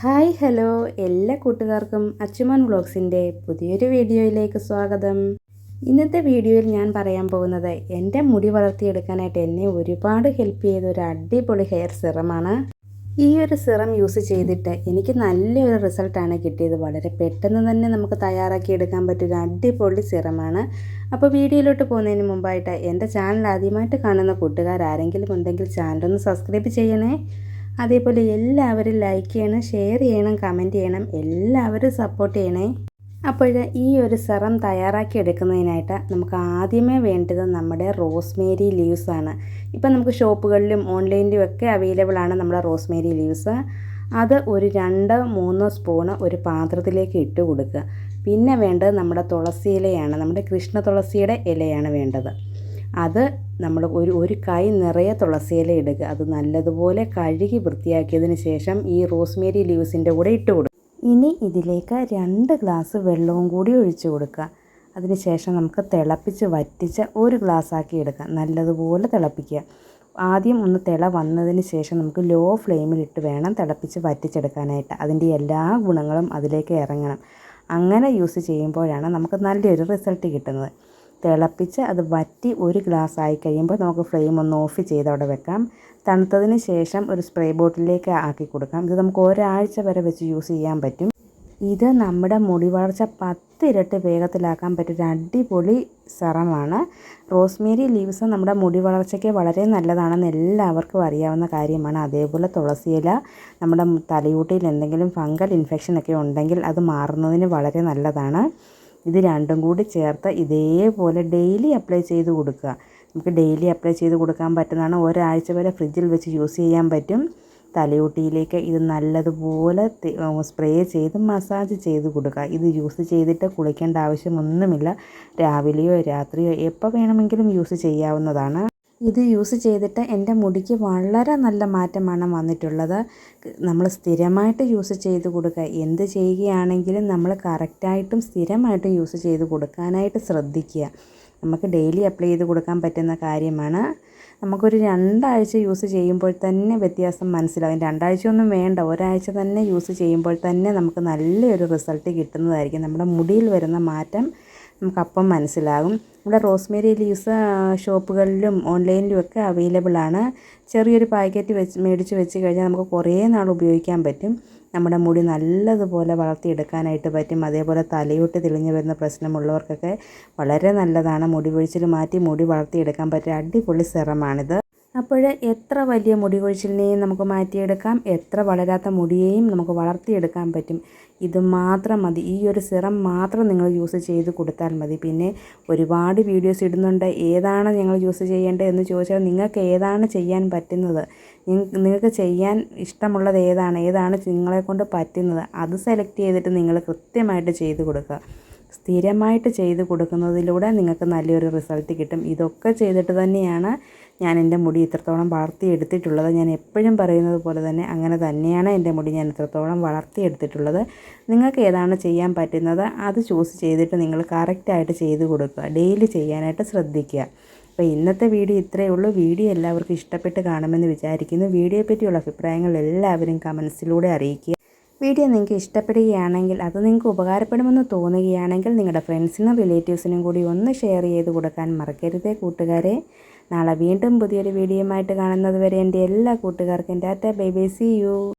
Hi hello. എല്ലാ കൂട്ടുകാർക്കും അച്ചുമൻ വ്ളോഗ്സിന്റെ പുതിയൊരു വീഡിയോയിലേക്ക് സ്വാഗതം. ഇന്നത്തെ വീഡിയോയിൽ ഞാൻ പറയാൻ പോകുന്നത് എന്റെ മുടി വളർത്തിയെടുക്കാനായിട്ട് എന്നെ ഒരുപാട് ഹെൽപ്പ് ചെയ്ത ഒരു അടിപൊളി ഹെയർ സിറമാണ്. ഈ ഒരു സിറം യൂസ് ചെയ്തിട്ട് എനിക്ക് നല്ലൊരു റിസൾട്ടാണ് കിട്ടിയത്. വളരെ പെട്ടെന്ന് തന്നെ നമുക്ക് തയ്യാറാക്കി എടുക്കാൻ പറ്റിയൊരു അടിപൊളി സിറമാണ്. അപ്പോൾ വീഡിയോയിലോട്ട് പോകുന്നതിന് മുമ്പായിട്ട് എന്റെ ചാനൽ ആദ്യമായിട്ട് കാണുന്ന കൂട്ടുകാർ ആരെങ്കിലും ഉണ്ടെങ്കിൽ ചാനലൊന്ന് സബ്സ്ക്രൈബ് ചെയ്യണേ. അതേപോലെ എല്ലാവരും ലൈക്ക് ചെയ്യണം ഷെയർ ചെയ്യണം കമന്റ് ചെയ്യണം എല്ലാവരും സപ്പോർട്ട് ചെയ്യണേ. അപ്പോൾ ഈ ഒരു സെറം തയ്യാറാക്കി എടുക്കുന്നതിനായിട്ട് നമുക്ക് ആദ്യമേ വേണ്ടത് നമ്മുടെ റോസ്മേരി ലീവ്സ് ആണ്. ഇപ്പം നമുക്ക് ഷോപ്പുകളിലും ഓൺലൈനിലും ഒക്കെ അവൈലബിൾ ആണ് നമ്മുടെ റോസ്മേരി ലീവ്സ് അത് ഒരു രണ്ട് മൂന്ന് സ്പൂണ് ഒരു പാത്രത്തിലേക്ക് ഇട്ട് കൊടുക്കുക. പിന്നെ വേണ്ടത് നമ്മുടെ തുളസി ഇലയാണ് നമ്മുടെ കൃഷ്ണ തുളസിയുടെ ഇലയാണ് വേണ്ടത്. അത് നമ്മൾ ഒരു ഒരു കൈ നിറയെ തുളസിയില ഇടുക. അത് നല്ലതുപോലെ കഴുകി വൃത്തിയാക്കിയതിന് ശേഷം ഈ റോസ്മേരി ലീവ്സിന്റെ കൂടെ ഇട്ട് കൊടുക്കുക ഇനി ഇതിലേക്ക് രണ്ട് ഗ്ലാസ് വെള്ളവും കൂടി ഒഴിച്ച് കൊടുക്കുക. അതിനുശേഷം നമുക്ക് തിളപ്പിച്ച് വറ്റിച്ച് ഒരു ഗ്ലാസ് ആക്കി എടുക്കാം നല്ലതുപോലെ തിളപ്പിക്കുക. ആദ്യം ഒന്ന് തിള വന്നതിന് ശേഷം നമുക്ക് ലോ ഫ്ലെയിമിലിട്ട് വേണം തിളപ്പിച്ച് വറ്റിച്ചെടുക്കാനായിട്ട്. അതിന്റെ എല്ലാ ഗുണങ്ങളും അതിലേക്ക് ഇറങ്ങണം. അങ്ങനെ യൂസ് ചെയ്യുമ്പോഴാണ് നമുക്ക് നല്ലൊരു റിസൾട്ട് കിട്ടുന്നത്. തിളപ്പിച്ച് അത് വറ്റി ഒരു ഗ്ലാസ് ആയി കഴിയുമ്പോൾ നമുക്ക് ഫ്ലെയിം ഒന്ന് ഓഫ് ചെയ്ത് അവിടെ വെക്കാം. തണുത്തതിന് ശേഷം ഒരു സ്പ്രേ ബോട്ടിലേക്ക് ആക്കി കൊടുക്കാം. ഇത് നമുക്ക് ഒരാഴ്ച വരെ വെച്ച് യൂസ് ചെയ്യാൻ പറ്റും. ഇത് നമ്മുടെ മുടി വളർച്ച പത്തിരട്ടി വേഗത്തിലാക്കാൻ പറ്റിയൊരു അടിപൊളി സെറമാണ് റോസ്മേരി ലീവ്സ് നമ്മുടെ മുടി വളർച്ചയ്ക്ക് വളരെ നല്ലതാണെന്ന് എല്ലാവർക്കും അറിയാവുന്ന കാര്യമാണ്. അതേപോലെ തുളസിയില നമ്മുടെ തലയൂട്ടിയിൽ എന്തെങ്കിലും ഫംഗൽ ഇൻഫെക്ഷനൊക്കെ ഉണ്ടെങ്കിൽ അത് മാറുന്നതിന് വളരെ നല്ലതാണ്. ഇത് രണ്ടും കൂടി ചേർത്ത് ഇതേപോലെ ഡെയിലി അപ്ലൈ ചെയ്ത് കൊടുക്കുക. നമുക്ക് ഡെയിലി അപ്ലൈ ചെയ്ത് കൊടുക്കാൻ പറ്റുന്നതാണ്. ഒരാഴ്ച വരെ ഫ്രിഡ്ജിൽ വെച്ച് യൂസ് ചെയ്യാൻ പറ്റും. തലയോട്ടിയിലേക്ക് ഇത് നല്ലതുപോലെ സ്പ്രേ ചെയ്ത് മസാജ് ചെയ്ത് കൊടുക്കുക. ഇത് യൂസ് ചെയ്തിട്ട് കുളിക്കേണ്ട ആവശ്യമൊന്നുമില്ല. രാവിലെയോ രാത്രിയോ എപ്പോൾ വേണമെങ്കിലും യൂസ് ചെയ്യാവുന്നതാണ്. ഇത് യൂസ് ചെയ്തിട്ട് എന്റെ മുടിക്ക് വളരെ നല്ല മാറ്റമാണ് വന്നിട്ടുള്ളത്. നമ്മൾ സ്ഥിരമായിട്ട് യൂസ് ചെയ്ത് കൊടുക്കുക. എന്ത് ചെയ്യുകയാണെങ്കിലും നമ്മൾ കറക്റ്റായിട്ടും സ്ഥിരമായിട്ടും യൂസ് ചെയ്ത് കൊടുക്കാനായിട്ട് ശ്രദ്ധിക്കുക. നമുക്ക് ഡെയിലി അപ്ലൈ ചെയ്ത് കൊടുക്കാൻ പറ്റുന്ന കാര്യമാണ്. നമുക്കൊരു രണ്ടാഴ്ച യൂസ് ചെയ്യുമ്പോൾ തന്നെ വ്യത്യാസം മനസ്സിലാകും രണ്ടാഴ്ചയൊന്നും വേണ്ട. ഒരാഴ്ച തന്നെ യൂസ് ചെയ്യുമ്പോൾ തന്നെ നമുക്ക് നല്ലൊരു റിസൾട്ട് കിട്ടുന്നതായിരിക്കും. നമ്മുടെ മുടിയിൽ വരുന്ന മാറ്റം നമുക്കപ്പം മനസ്സിലാകും. ഇവിടെ റോസ്മേരി ലീവ്സ് ഷോപ്പുകളിലും ഓൺലൈനിലും ഒക്കെ അവൈലബിൾ ആണ് ചെറിയൊരു പാക്കറ്റ് വെച്ച് മേടിച്ച് വെച്ച് കഴിഞ്ഞാൽ നമുക്ക് കുറേ നാൾ ഉപയോഗിക്കാൻ പറ്റും. നമ്മുടെ മുടി നല്ലതുപോലെ വളർത്തിയെടുക്കാനായിട്ട് പറ്റും. അതേപോലെ തലയോട്ട് തെളിഞ്ഞു വരുന്ന പ്രശ്നമുള്ളവർക്കൊക്കെ വളരെ നല്ലതാണ്. മുടി പൊഴിച്ചിൽ മാറ്റി മുടി വളർത്തിയെടുക്കാൻ പറ്റിയ അടിപൊളി സെറമാണിത്. അപ്പോൾ എത്ര വലിയ മുടി കൊഴിച്ചിലിനെയും നമുക്ക് മാറ്റിയെടുക്കാം? എത്ര വളരാത്ത മുടിയെയും നമുക്ക് വളർത്തിയെടുക്കാൻ പറ്റും? ഇത് മാത്രം മതി. ഈ ഒരു സിറം മാത്രം നിങ്ങൾ യൂസ് ചെയ്ത് കൊടുത്താൽ മതി. പിന്നെ ഒരുപാട് വീഡിയോസ് ഇടുന്നുണ്ട്. ഏതാണ് ഞങ്ങൾ യൂസ് ചെയ്യേണ്ടത് എന്ന് ചോദിച്ചാൽ നിങ്ങൾക്ക് ഏതാണ് ചെയ്യാൻ പറ്റുന്നത്? നിങ്ങൾക്ക് ചെയ്യാൻ ഇഷ്ടമുള്ളത് ഏതാണ്? ഏതാണ് നിങ്ങളെക്കൊണ്ട് പറ്റുന്നത്? അത് സെലക്ട് ചെയ്തിട്ട് നിങ്ങൾ കൃത്യമായിട്ട് ചെയ്ത് കൊടുക്കുക. സ്ഥിരമായിട്ട് ചെയ്ത് കൊടുക്കുന്നതിലൂടെ നിങ്ങൾക്ക് നല്ലൊരു റിസൾട്ട് കിട്ടും. ഇതൊക്കെ ചെയ്തിട്ട് തന്നെയാണ് ഞാൻ എന്റെ മുടി ഇത്രത്തോളം വളർത്തിയെടുത്തിട്ടുള്ളത്. ഞാൻ എപ്പോഴും പറയുന്നത് പോലെ തന്നെ അങ്ങനെ തന്നെയാണ് എന്റെ മുടി ഞാൻ ഇത്രത്തോളം വളർത്തിയെടുത്തിട്ടുള്ളത്. നിങ്ങൾക്ക് ഏതാണ് ചെയ്യാൻ പറ്റുന്നത് അത് ചൂസ് ചെയ്തിട്ട് നിങ്ങൾ കറക്റ്റായിട്ട് ചെയ്ത് കൊടുക്കുക. ഡെയിലി ചെയ്യാനായിട്ട് ശ്രദ്ധിക്കുക. അപ്പോൾ ഇന്നത്തെ വീഡിയോ ഇത്രയേ ഉള്ളൂ. വീഡിയോ എല്ലാവർക്കും ഇഷ്ടപ്പെട്ട് കാണുമെന്ന് വിചാരിക്കുന്നു. വീഡിയോയെ പറ്റിയുള്ള അഭിപ്രായങ്ങൾ എല്ലാവരും കമൻസിലൂടെ അറിയിക്കുക. വീഡിയോ നിങ്ങൾക്ക് ഇഷ്ടപ്പെടുകയാണെങ്കിൽ അത് നിങ്ങൾക്ക് ഉപകാരപ്പെടുമെന്ന് തോന്നുകയാണെങ്കിൽ നിങ്ങളുടെ ഫ്രണ്ട്സിനും റിലേറ്റീവ്സിനും കൂടി ഒന്ന് ഷെയർ ചെയ്ത് കൊടുക്കാൻ മറക്കരുതേ കൂട്ടുകാരെ. നാളെ വീണ്ടും പുതിയൊരു വീഡിയോയുമായിട്ട് കാണുന്നത് വരെ എന്റെ എല്ലാ കൂട്ടുകാർക്കും tata bye bye see you.